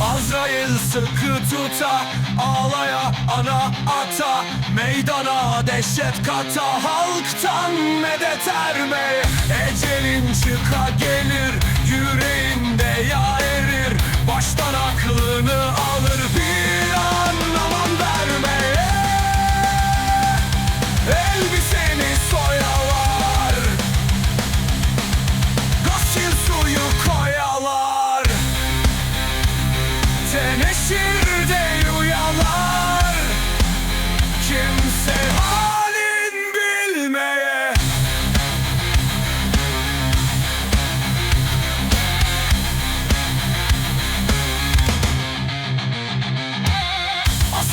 Azrail sıkı tuta Ağlaya ana ata Meydana dehşet kata. Halktan medet erme Ecelin çıka gelir yeah.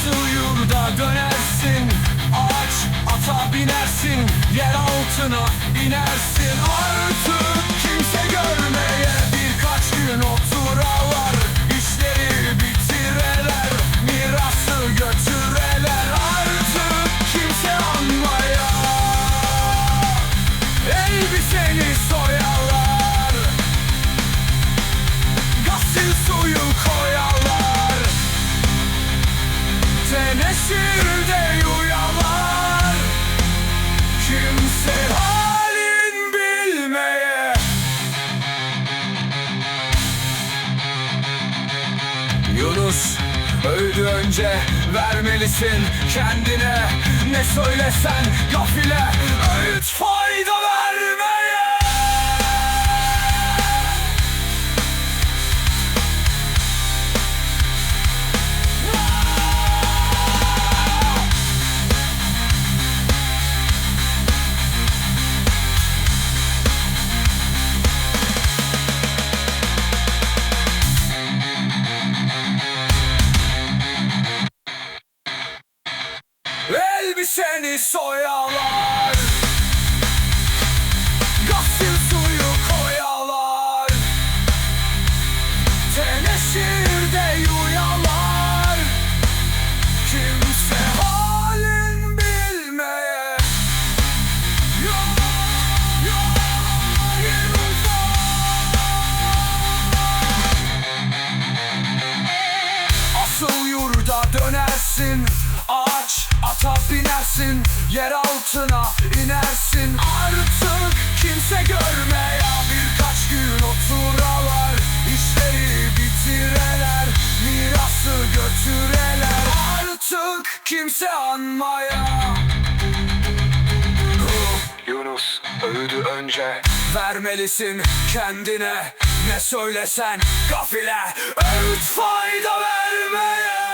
Asıl yurda dönersin. Ağaç ata binersin Yer altına inersin. Artık kimse görmeye Birkaç gün oturalar İşleri bitireler Mirası götüreler. Artık kimse anmaya. Elbiseni Teneşirde uyalar Kimse halin bilmeye. Yunus öldü önce vermelisin kendine. Ne söylesen gafile öğüt fayda vermeye Elbiseni soyalar binersin Yer altına inersin. Artık kimse görmeye Birkaç gün oturalar İşleri bitireler Mirası götüreler. Artık kimse anmaya Yunus öldü önce. Vermelisin kendine Ne söylesen gafile. Öğüt fayda vermeye